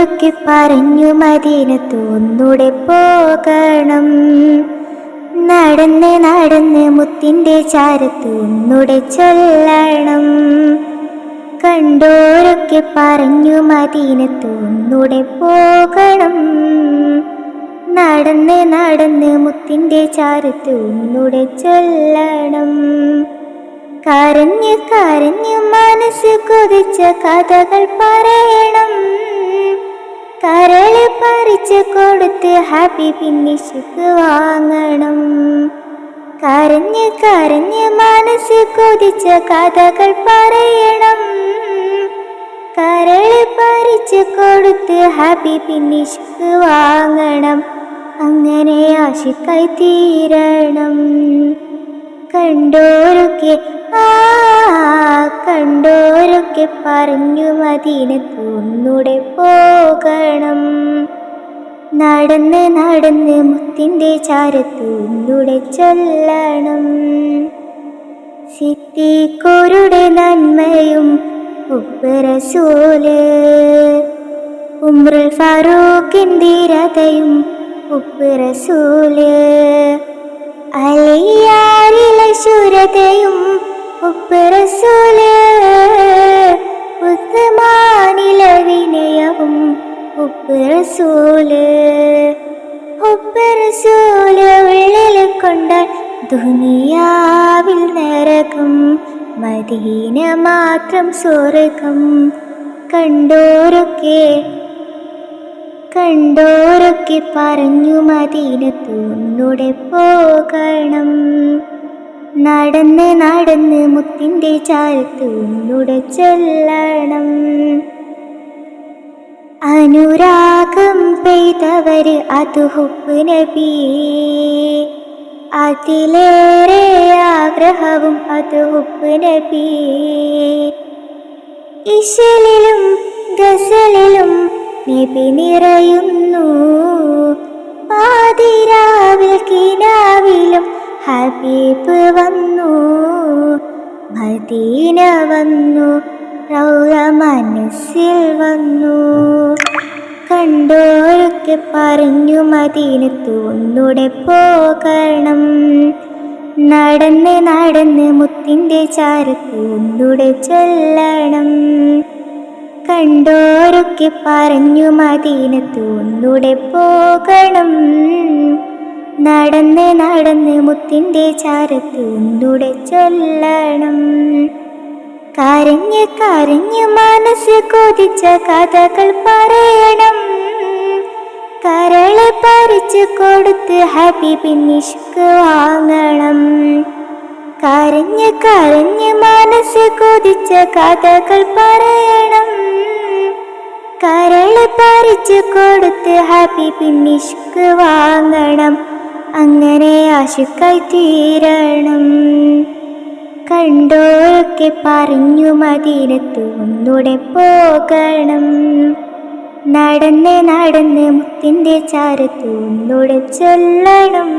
കണ്ടോരൊക്കെ പറഞ്ഞു മദീനത്ത് തോന്നൂടെ പോകണം. നടന്ന് നടന്ന് മുത്തിന്റെ ചാരത്ത് ചൊല്ലണം. കണ്ടോരൊക്കെ പറഞ്ഞു മദീനത്ത് ഒന്നുടെ പോകണം. നടന്ന് നടന്ന് മുത്തിന്റെ ചാരത്ത് ചൊല്ലണം. കരഞ്ഞ് കരഞ്ഞ് മനസ്സ് കൊതിച്ച കഥകൾ പറയണം. കരൾ പറിച്ച് കൊടുത്ത് ഹാപ്പി ഫിനിഷിക്ക് വാങ്ങണം. കരഞ്ഞ് കരഞ്ഞ് മനസ്സ് കൊതിച്ച കഥകൾ പറയണം. കരൾ പറിച്ച് കൊടുത്ത് ഹാപ്പി ഫിനിഷിക്ക് വാങ്ങണം. അങ്ങനെ ആശിക്കായി തീരണം. കണ്ടോരൊക്കെ ആ കണ്ടോരൊക്കെ പറഞ്ഞു മദീനത്ത് ഒന്നുടെ പോകണം. നടന്ന് നടന്ന് മുത്തിന്റെ ചാരത്ത് ഒന്നുടെ ചൊല്ലണം. സിദ്ദീഖോരുടെ നന്മയും ഉപ്പറസൂൽ ഉമ്രുൽ ഫാറൂഖിന്റെ രഥയും ഉപ്പറസൂൽ അലയാറിലെ ശൂരതയും ഉപ്പറസൂൽ ഉസ്മാനിലെ വിനയവും ഉപ്പറസൂൽ ഉപ്പറസൂൽ ഉള്ളിൽ കൊണ്ടാൽ ദുനിയാവിൽ നരകം മദീന മാത്രം സ്വർഗം. കണ്ടോരൊക്കെ കണ്ടോരൊക്കെ പറഞ്ഞു മദീനത്തുന്നുടെ പോകണം. നടന്ന് നടന്ന് മുത്തിന്റെ ചാരത്ത് ചൊല്ലണം. അനുരാഗം പെയ്തവര് അത് ഹുപ്പ് നബി. അതിലേറെ ആഗ്രഹവും അത് ഹുപ്പ് നബി. ഇശലിലും ഗസലിലും നബി നിറയുന്നു. പാതിരാവിൽ കിനാവിലും ഹബീബ് വന്നു മദീന വന്നു റൗറ മനസ്സിൽ വന്നു. കണ്ടോരൊക്കെ പറഞ്ഞു മദീനത്ത് ഒന്നൂടെ പോകണം. നടന്ന് നടന്ന് മുത്തിന്റെ ചാരത്ത് ഒന്നൂടെ ചൊല്ലണം. കണ്ടോരൊക്കെ പറഞ്ഞു മദീനത്ത് ഒന്നൂടെ പോകണം. നടന്ന് നടന്ന് മുത്തിന്റെ ചാരത്ത് ഒന്നുടെ ചൊല്ലണം. കരഞ്ഞ് കരഞ്ഞ് മനസ്സ് കൊതിച്ച കഥകൾ പറയണം. കരൾ പറിച്ച് കൊടുത്ത് ഹബീബിനിഷ്ക് വാങ്ങണം. കരഞ്ഞ് കരഞ്ഞ് മനസ്സ് കൊതിച്ച കഥകൾ പറയണം. കരൾ പറിച്ച് കൊടുത്ത് ഹാപ്പി പിന്നിഷ്ക്ക് വാങ്ങണം. അങ്ങനെ ആശുക്കായി തീരണം. കണ്ടോരൊക്കെ പറഞ്ഞു മതിരത്ത് ഒന്നൂടെ പോകണം. നടന്ന് നടന്ന് മുത്തിന്റെ ചാരത്ത് ഒന്നൂടെ ചൊല്ലണം.